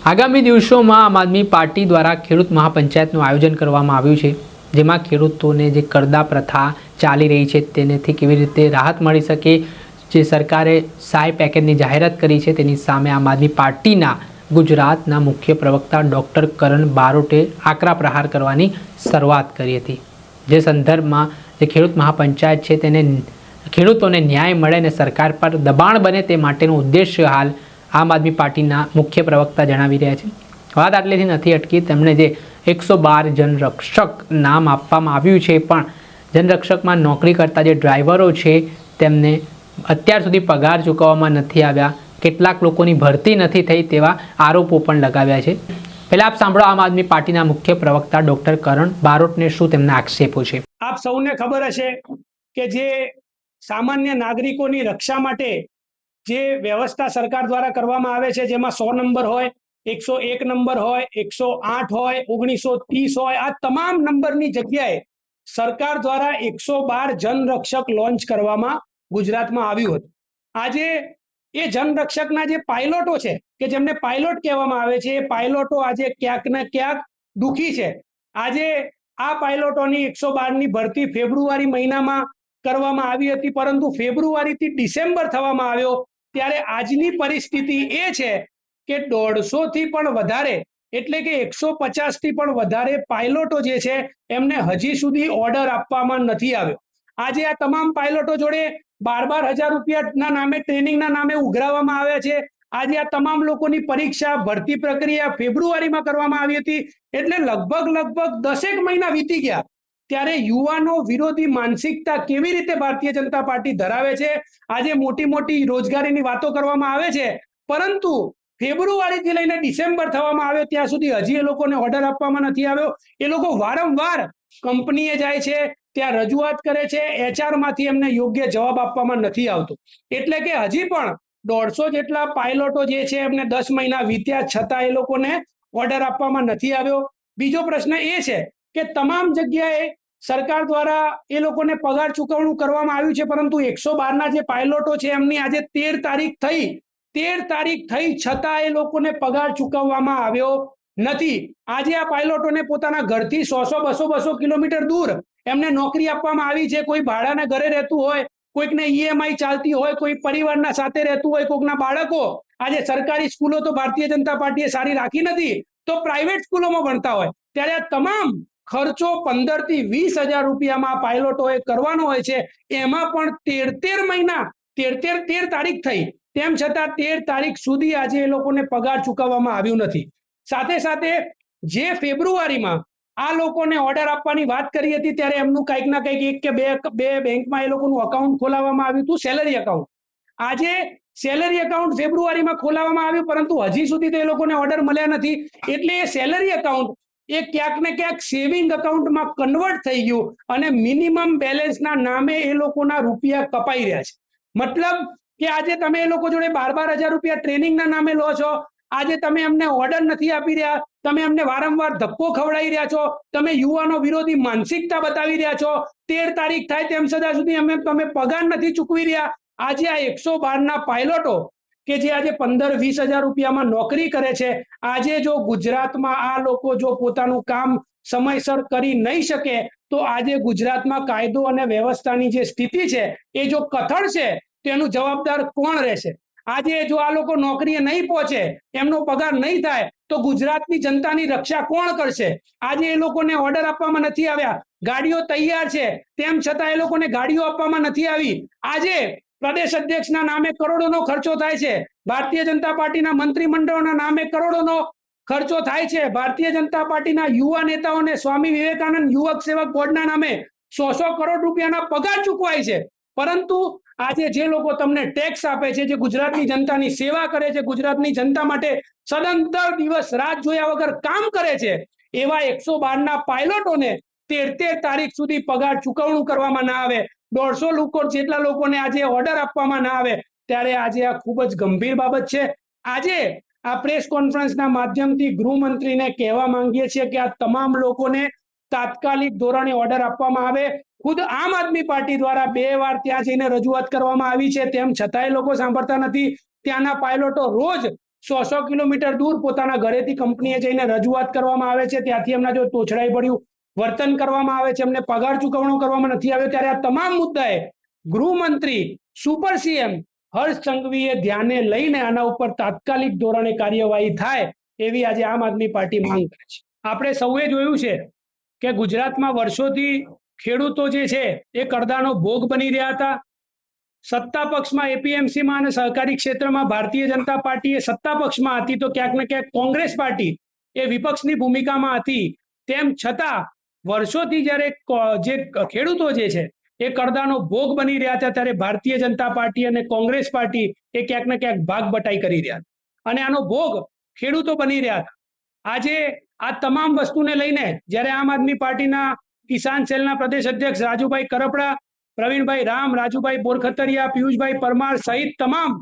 આગામી દિવસોમાં આમ આદમી પાર્ટી દ્વારા ખેડૂત મહાપંચાયતનું આયોજન કરવામાં આવ્યું છે, જેમાં ખેડૂતોને જે કરદા પ્રથા ચાલી રહી છે તેનેથી કેવી રીતે રાહત મળી શકે, જે સરકારે સહાય પેકેજની જાહેરાત કરી છે તેની સામે આમ આદમી પાર્ટીના ગુજરાતના મુખ્ય પ્રવક્તા ડૉક્ટર કરણ બારોટે આકરા પ્રહાર કરવાની શરૂઆત કરી હતી. જે સંદર્ભમાં જે ખેડૂત મહાપંચાયત છે તેને ખેડૂતોને ન્યાય મળે અને સરકાર પર દબાણ બને તે માટેનો ઉદ્દેશ્ય હાલ આમ આદમી પાર્ટીના મુખ્ય પ્રવક્તા જણાવી રહ્યા છે. વાત આટલેથી નથી અટકી તેમણે જે એકસો બાર જનરક્ષક નામ આપવામાં આવ્યું છે પણ જનરક્ષકમાં નોકરી કરતા જે ડ્રાઈવરો છે, તેમને અત્યાર સુધી પગાર ચૂકવવામાં નથી આવ્યા, કેટલાક લોકોની ભરતી નથી થઈ તેવા આરોપો પણ લગાવ્યા છે. પહેલા આપ સાંભળો આમ આદમી પાર્ટીના મુખ્ય પ્રવક્તા ડોક્ટર કરણ બારોટને શું તેમના આક્ષેપો છે. આપ સૌને ખબર હશે કે જે સામાન્ય નાગરિકોની રક્ષા માટે જે વ્યવસ્થા સરકાર દ્વારા કરવામાં આવે છે, જેમાં સો નંબર હોય, એકસો એક નંબર હોય, એકસો આઠ હોય, ઓગણીસો ત્રીસ હોય, આ તમામ નંબરની જગ્યાએ સરકાર દ્વારા એકસો બાર જનરક્ષક લોન્ચ કરવામાં ગુજરાતમાં આવ્યું હતું. આજે એ જનરક્ષકના જે પાયલોટો છે, કે જેમને પાયલોટ કહેવામાં આવે છે, એ પાયલોટો આજે ક્યાંક ને ક્યાંક દુખી છે. આજે આ પાયલોટોની એકસો બારની ભરતી ફેબ્રુઆરી મહિનામાં કરવામાં આવી હતી, પરંતુ ફેબ્રુઆરીથી ડિસેમ્બર થવામાં આવ્યો. ત્યારે આજની પરિસ્થિતિ એ છે કે દોઢસો થી પણ વધારે, એટલે કે એકસો પચાસથી પણ વધારે પાયલોટો જે છે, એમને હજી સુધી ઓર્ડર આપવામાં નથી આવ્યો. આજે આ તમામ પાયલોટો જોડે બાર બાર હજાર રૂપિયાના નામે ટ્રેનિંગના નામે ઉઘરાવવામાં આવ્યા છે. આજે આ તમામ લોકોની પરીક્ષા, ભરતી પ્રક્રિયા ફેબ્રુઆરીમાં કરવામાં આવી હતી. એટલે લગભગ લગભગ દસેક મહિના વીતી ગયા. ત્યારે યુવાનો વિરોધી માનસિકતા કેવી રીતે ભારતીય જનતા પાર્ટી ધરાવે છે? આજે મોટી મોટી રોજગારીની વાતો કરવામાં આવે છે. પરંતુ ફેબ્રુઆરીથી લઈને ડિસેમ્બર થવામાં આવ્યો, ત્યાં સુધી હજી એ લોકોને ઓર્ડર આપવામાં નથી આવ્યો. એ લોકો વારંવાર કંપનીએ જાય છે, ત્યાં રજૂઆત કરે છે એચઆરમાંથી એમને યોગ્ય જવાબ આપવામાં નથી આવતો. એટલે કે હજી પણ દોઢસો જેટલા પાયલોટો જે છે, એમને દસ મહિના વીત્યા છતાં એ લોકોને ઓર્ડર આપવામાં નથી આવ્યો. બીજો પ્રશ્ન એ છે કે તમામ જગ્યાએ સરકાર દ્વારા એ લોકોને પગાર ચૂકવણું કરવામાં આવ્યું છે, પરંતુ એકસો બારના જે પાયલોટો છે, એમની આજે તેર તારીખ થઈ. તેર તારીખ થઈ છતાં એ લોકોને પગાર ચૂકવવામાં આવ્યો નથી. આજે આ પાયલોટોને પોતાના ઘરથી સો સો, બસો બસો કિલોમીટર દૂર એમને નોકરી આપવામાં આવી છે. કોઈ ભાડાના ઘરે રહેતું હોય, કોઈકને ઈએમઆઈ ચાલતી હોય, કોઈ પરિવારના સાથે રહેતું હોય કોઈકના બાળકો. આજે સરકારી સ્કૂલો તો ભારતીય જનતા પાર્ટીએ સારી રાખી નથી. તો પ્રાઇવેટ સ્કૂલોમાં ભણતા હોય. ત્યારે આ તમામ ખર્ચો પંદરથી વીસ હજાર રૂપિયામાં પાયલોટોએ કરવાનો હોય છે. એમાં પણ તેર તેર મહિના તેર તેર તેર તારીખ થઈ. તેમ છતાં તેર તારીખ સુધી આજે એ લોકોને પગાર ચૂકવવામાં આવ્યું નથી. સાથે સાથે જે ફેબ્રુઆરીમાં આ લોકોને ઓર્ડર આપવાની વાત કરી હતી ત્યારે એમનું કંઈક ના કંઈક એક કે બે બે બેંકમાં એ લોકોનું અકાઉન્ટ ખોલાવવામાં આવ્યું હતું સેલરી અકાઉન્ટ આજે સેલરી અકાઉન્ટ ફેબ્રુઆરીમાં ખોલાવવામાં આવ્યું, પરંતુ હજી સુધી તો એ લોકોને ઓર્ડર મળ્યા નથી. એટલે એ સેલરી અકાઉન્ટ એ ક્યાંક ને ક્યાંક સેવિંગ અકાઉન્ટમાં કન્વર્ટ થઈ ગયું અને મિનિમમ બેલેન્સના નામે એ લોકોના રૂપિયા કપાઈ રહ્યા છે. મતલબ કે આજે તમે એ લોકો જોડે બાર બાર હજાર રૂપિયા ટ્રેનિંગના નામે લો છો, આજે તમે એમને ઓર્ડર નથી આપી રહ્યા, તમે એમને વારંવાર ધક્કો ખવડાવી રહ્યા છો, તમે યુવાનો વિરોધી માનસિકતા બતાવી રહ્યા છો, તેર તારીખ થાય તેમ સદા સુધી અમે તમે પગાર નથી ચૂકવી રહ્યા. આજે આ એકસો બારના પાયલોટો કે જે આજે પંદર વીસ હજાર રૂપિયામાં નોકરી કરે છે, આજે જો ગુજરાતમાં આ લોકો જો પોતાનું કામ સમયસર કરી નહીં શકે, તો આજે ગુજરાતમાં કાયદો અને વ્યવસ્થાની જે સ્થિતિ છે, એ જો કથળ છે, તેનું જવાબદાર કોણ રહેશે? આજે જો આ લોકો નોકરીએ નહીં પહોંચે, એમનો પગાર નહીં થાય, તો ગુજરાતની જનતાની રક્ષા કોણ કરશે? આજે એ લોકોને ઓર્ડર આપવામાં નથી આવ્યા, ગાડીઓ તૈયાર છે, તેમ છતાં એ લોકોને ગાડીઓ આપવામાં નથી આવી. આજે પ્રદેશ અધ્યક્ષના નામે કરોડોનો ખર્ચો થાય છે. ભારતીય જનતા પાર્ટીના મંત્રીમંડળના નામે કરોડોનો ખર્ચો થાય છે. ભારતીય જનતા પાર્ટીના યુવા નેતાઓને સ્વામી વિવેકાનંદ યુવક સેવક બોર્ડના નામે સો સો કરોડ રૂપિયાના પગાર ચૂકવાય છે. પરંતુ આજે જે લોકો તમને ટેક્સ આપે છે, જે ગુજરાતની જનતાની સેવા કરે છે, ગુજરાતની જનતા માટે સદંતર દિવસ રાત જોયા વગર કામ કરે છે, એવા એકસો બારના પાયલોટોને તેર તેર તારીખ સુધી પગાર ચૂકવણું કરવામાં ના આવે. દોઢસો લોકો જેટલા લોકોને આજે ઓર્ડર આપવામાં ના આવે, ત્યારે આજે આ ખૂબ જ ગંભીર બાબત છે. આજે આ પ્રેસ કોન્ફરન્સના માધ્યમથી ગૃહમંત્રીને કહેવા માંગીએ છીએ કે આ તમામ લોકોને તાત્કાલિક ધોરણે ઓર્ડર આપવામાં આવે. ખુદ આમ આદમી પાર્ટી દ્વારા બે વાર ત્યાં જઈને રજૂઆત કરવામાં આવી છે, તેમ છતાંય લોકો સાંભળતા નથી. ત્યાંના પાયલોટો રોજ સો સો કિલોમીટર દૂર પોતાના ઘરેથી કંપનીએ જઈને રજૂઆત કરવામાં આવે છે. ત્યાંથી એમના જો તોછડાઈ પડ્યું વર્તન કરવામાં આવે છે, એમને પગાર ચૂકવણો કરવામાં નથી આવ્યો, ત્યારે આ તમામ મુદ્દાએ ગૃહમંત્રી સુપર સીએમ હર્ષ સંઘવીએ ધ્યાને લઈને આના ઉપર તાત્કાલિક ધોરણે કાર્યવાહી થાય એવી આજે આમ આદમી પાર્ટી માંગ કરે છે. આપણે સૌએ જોયું છે કે ગુજરાતમાં વર્ષોથી ખેડૂતો જે છે, એ કરદાનો ભોગ બની રહ્યા હતા. સત્તા પક્ષમાં એપીએમસીમાં અને સહકારી ક્ષેત્રમાં ભારતીય જનતા પાર્ટી એ સત્તા પક્ષમાં હતી તો ક્યાંક ને ક્યાંક કોંગ્રેસ પાર્ટી એ વિપક્ષની ભૂમિકામાં હતી. તેમ છતાં વર્ષોથી જ્યારે જે ખેડૂતો જે છે, એ કરદાનો ભોગ બની રહ્યા હતા ત્યારે ભારતીય જનતા પાર્ટી અને કોંગ્રેસ પાર્ટી એ ક્યાંક ને ક્યાંક ભાગ બટાઈ કરી રહ્યા હતા અને આનો ભોગ ખેડૂતો બની રહ્યા હતા આજે આ તમામ વસ્તુને લઈને જ્યારે આમ આદમી પાર્ટીના કિસાન સેલના પ્રદેશ અધ્યક્ષ રાજુભાઈ કરપડા, પ્રવીણભાઈ રામ, રાજુભાઈ બોરખતરિયા, પિયુષભાઈ પરમાર સહિત તમામ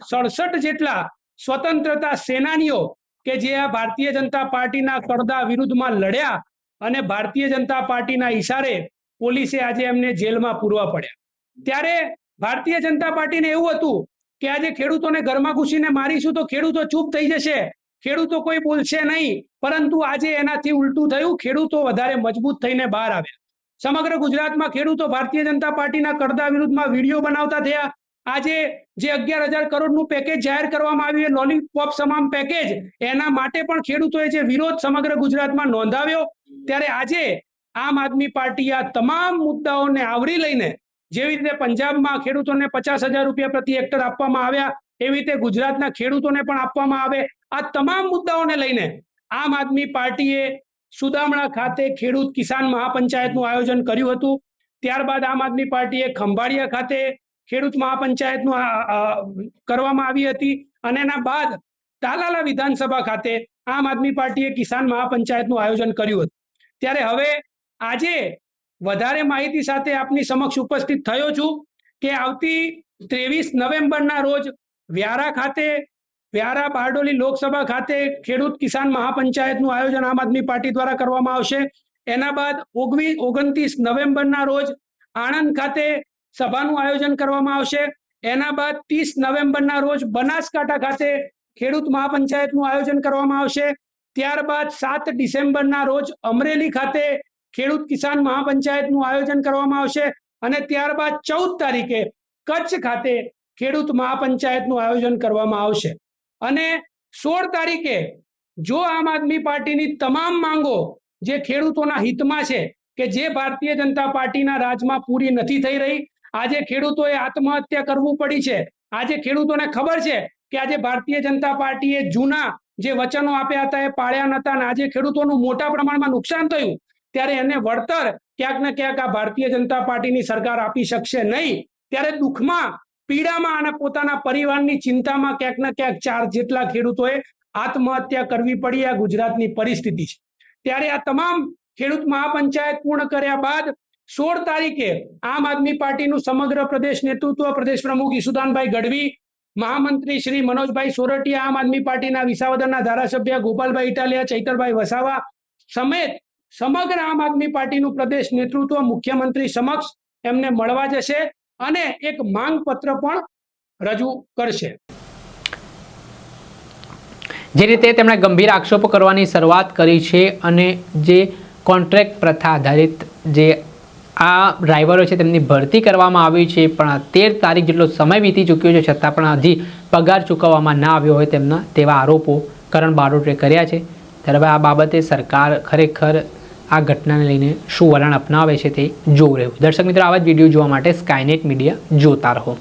સડસઠ જેટલા સ્વતંત્રતા સેનાનીઓ કે જે આ ભારતીય જનતા પાર્ટીના કરદા વિરુદ્ધમાં લડ્યા અને ભારતીય જનતા પાર્ટીના ઇશારે પોલીસે આજે એમને જેલમાં પૂરવા પડ્યા. ત્યારે ભારતીય જનતા પાર્ટીને એવું હતું કે આજે ખેડૂતોને ઘરમાં ઘૂસીને મારીશું તો ખેડૂતો ચૂપ થઈ જશે. ખેડૂતો કોઈ બોલશે નહીં, પરંતુ આજે એનાથી ઉલટું થયું, ખેડૂતો વધારે મજબૂત થઈને બહાર આવ્યા. સમગ્ર ગુજરાતમાં ખેડૂતો ભારતીય જનતા પાર્ટીના કરદા વિરુદ્ધમાં વીડિયો બનાવતા થયા. આજે જે અગિયાર હજાર કરોડનું પેકેજ જાહેર કરવામાં આવ્યું એ લોલીપોપ સમાન પેકેજ એના માટે પણ ખેડૂતોએ જે વિરોધ સમગ્ર ગુજરાતમાં નોંધાવ્યો. ત્યારે આજે આમ આદમી પાર્ટી આ તમામ મુદ્દાઓને આવરી લઈને જેવી રીતે પંજાબમાં ખેડૂતોને પચાસ હજાર રૂપિયા પ્રતિ હેક્ટર આપવામાં આવ્યા, એવી રીતે ગુજરાતના ખેડૂતોને પણ આપવામાં આવે. આ તમામ મુદ્દાઓને લઈને આમ આદમી પાર્ટીએ સુદામણા ખાતે ખેડૂત કિસાન મહાપંચાયતનું આયોજન કર્યું હતું. ત્યારબાદ આમ આદમી પાર્ટીએ ખંભાળિયા ખાતે ખેડૂત મહાપંચાયતનું કરવામાં આવી હતી અને એના બાદ તાલાલા વિધાનસભા ખાતે આમ આદમી પાર્ટીએ કિસાન મહાપંચાયતનું આયોજન કર્યું હતું. ત્યારે હવે આજે વધારે માહિતી સાથે આપની સમક્ષ ઉપસ્થિત થયો છું કે આવતી ત્રેવીસ નવેમ્બરના રોજ વ્યારા ખાતે, વ્યારા બારડોલી લોકસભા ખાતે ખેડૂત કિસાન મહાપંચાયતનું આયોજન આમ આદમી પાર્ટી દ્વારા કરવામાં આવશે. એના બાદ ઓગણીસ ઓગણત્રીસ નવેમ્બરના રોજ આણંદ ખાતે સભાનું આયોજન કરવામાં આવશે. એના બાદ ત્રીસ નવેમ્બરના રોજ બનાસકાંઠા ખાતે ખેડૂત મહાપંચાયતનું આયોજન કરવામાં આવશે. ત્યારબાદ સાત ડિસેમ્બરના રોજ અમરેલી ખાતે ખેડૂત કિસાન મહાપંચાયતનું આયોજન કરવામાં આવશે અને ત્યારબાદ ચૌદ તારીખે કચ્છ ખાતે ખેડૂત મહાપંચાયતનું આયોજન કરવામાં આવશે. અને સોળ તારીખે જો આમ આદમી પાર્ટીની તમામ માંગો જે ખેડૂતોના હિતમાં છે કે જે ભારતીય જનતા પાર્ટીના રાજમાં પૂરી નથી થઈ રહી આજે ખેડૂતોએ આત્મહત્યા કરવું પડી છે. આજે ખેડૂતોને ખબર છે કે આજે ભારતીય જનતા પાર્ટીએ જૂના જે વચનો આપ્યા હતા એ પાળ્યા નતા અને આજે ખેડૂતોનું મોટા પ્રમાણમાં નુકસાન થયું. ત્યારે એને વળતર ક્યાંક ને ક્યાંક આ ભારતીય જનતા પાર્ટીની સરકાર આપી શકશે નહીં. ત્યારે દુઃખમાં, પીડામાં અને પોતાના પરિવારની ચિંતામાં ક્યાંક ને ક્યાંક ચાર જેટલા ખેડૂતોએ આત્મહત્યા કરવી પડી. આ ગુજરાતની પરિસ્થિતિ છે. ત્યારે આ તમામ ખેડૂત મહાપંચાયત પૂર્ણ કર્યા બાદ સોળ તારીખે આમ આદમી પાર્ટીનું સમગ્ર પ્રદેશ નેતૃત્વ પ્રદેશ પ્રમુખ ઈસુદાનભાઈ ગઢવી, મહામંત્રી શ્રી મનોજભાઈ સોરઠિયા, આમ આદમી પાર્ટીના વિસાવદરના ધારાસભ્ય ગોપાલભાઈ ઇટાલિયા, ચૈતરભાઈ વસાવા સમેત સમગ્ર આમ આદમી પાર્ટીનું પ્રદેશ નેતૃત્વ મુખ્યમંત્રી સમક્ષ એમને મળવા જશે અને એક માંગ પત્ર પણ રજૂ કરશે. જે રીતે તેમણે ગંભીર આક્ષેપો કરવાની શરૂઆત કરી છે અને જે કોન્ટ્રાક્ટ પ્રથા આધારિત જે આ ડ્રાઈવરો છે તેમની ભરતી કરવામાં આવી છે, પણ તેર તારીખ જેટલો સમય વીતી ચૂક્યો છે, છતાં પણ હજી પગાર ચૂકવવામાં ના આવ્યો હોય તેમના તેવા આરોપો કરણ બારોટે કર્યા છે. ત્યારે આ બાબતે સરકાર ખરેખર આ ઘટનાને લઈને શું વલણ અપનાવે છે તે જોવું રહ્યું. દર્શક મિત્રો, આવા જ વીડિયો જોવા માટે સ્કાયનેટ મીડિયા જોતા રહો.